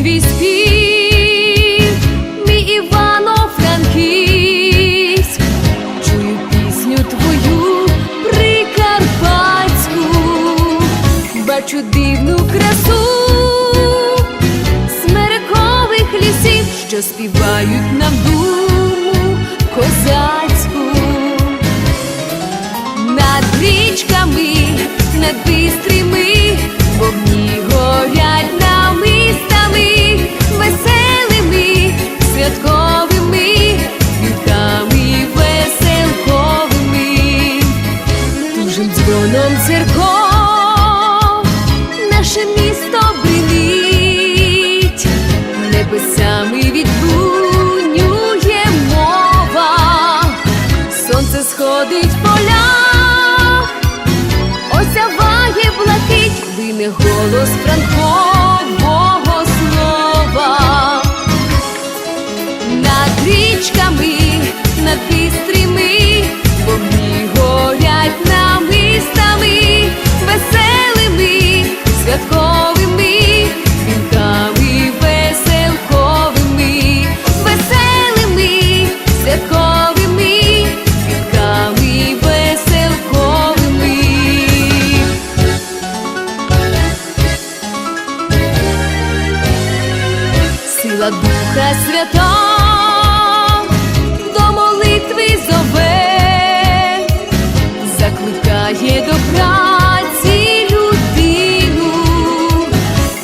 спів, мій Івано-Франківськ, чую пісню твою прикарпатську, бачу дивну красу смерекових лісів, що співають нам думу козацьку. Дзвоном церков, наше місто бринить, небесами відбунює мова, сонце сходить в полях, осяває блакить, вине голос франкового Сила Духа Свята до молитви зове, закликає до праці людину,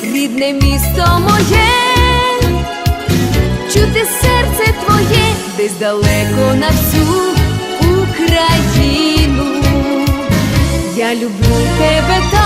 рідне місто моє, чути серце твоє, десь далеко на всю Україну. Я люблю тебе так,